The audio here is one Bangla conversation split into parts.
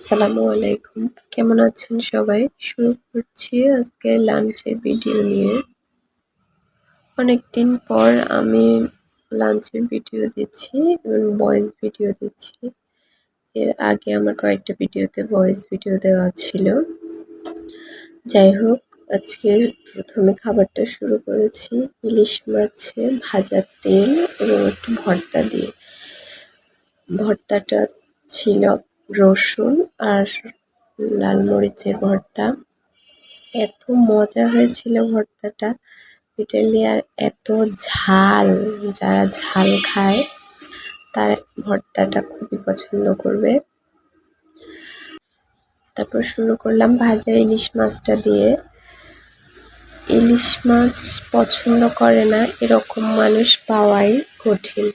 আসসালামু আলাইকুম। কেমন আছেন সবাই? শুরু করছি আজকে লাঞ্চের ভিডিও নিয়ে। অনেকদিন পর আমি লাঞ্চের ভিডিও দিচ্ছি এবং ভয়েস ভিডিও দিচ্ছি। এর আগে আমার কয়েকটা ভিডিওতে ভয়েস ভিডিও দেওয়া ছিল। যাই হোক আজকে প্রথমে খাবারটা শুরু করেছি। ইলিশ মাছে ভাজা তেল এবং একটু ভর্তা দিয়ে। ভর্তাটা ছিল রসুন আর লাল মরিচের ভর্তা। এত মজা হয়েছিল ভর্তাটা। লিটারলি আর এত ঝাল, যারা ঝাল খায়, তার ভর্তাটা খুবই পছন্দ করবে। তারপর শুরু করলাম ভাজা ইলিশ মাছটা দিয়ে। ইলিশ মাছ পছন্দ করে না, এরকম মানুষ পাওয়াই কঠিন।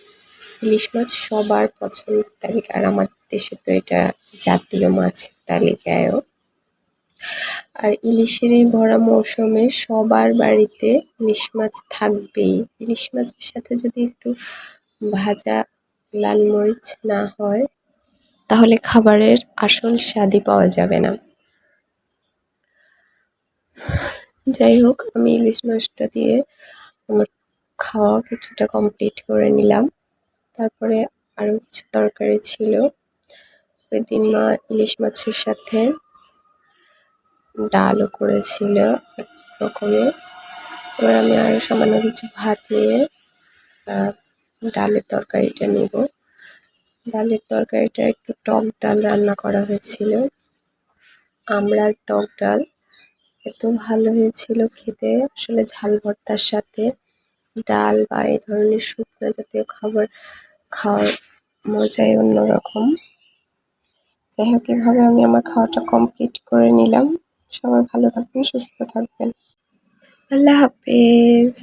ইলিশ মাছ সবার পছন্দের তালিকা আর আমার দেশে তো এটা জাতীয় মাছের তালিকায়ও। আর ইলিশের এই ভরা মৌসুমে সবার বাড়িতে ইলিশ মাছ থাকবেই। ইলিশ মাছের সাথে যদি একটু ভাজা লাল মরিচ না হয়, তাহলে খাবারের আসল স্বাদই পাওয়া যাবে না। যাই হোক, আমি ইলিশ মাছটা দিয়ে আমার খাওয়া কিছুটা কমপ্লিট করে নিলাম। তারপরে আরও কিছু তরকারি ছিল। ওই দিন মা ইলিশ মাছের সাথে ডালও করেছিল এক রকমের এবার আমি আরও সামান্য কিছু ভাত নিয়ে ডালের তরকারিটা নেব। ডালের তরকারিটা একটু টক ডাল রান্না করা হয়েছিল। আমড়ার টক ডাল এত ভালো হয়েছিল খেতে। আসলে ঝাল ভর্তার সাথে ডাল বা এই ধরনের শুকনো জাতীয় খাবার খাওয়ার মজাই অন্যরকম। যাই হোক, এভাবে আমি আমার খাওয়াটা কমপ্লিট করে নিলাম। সবাই ভালো থাকবেন, সুস্থ থাকবেন। আল্লাহ হাফেজ।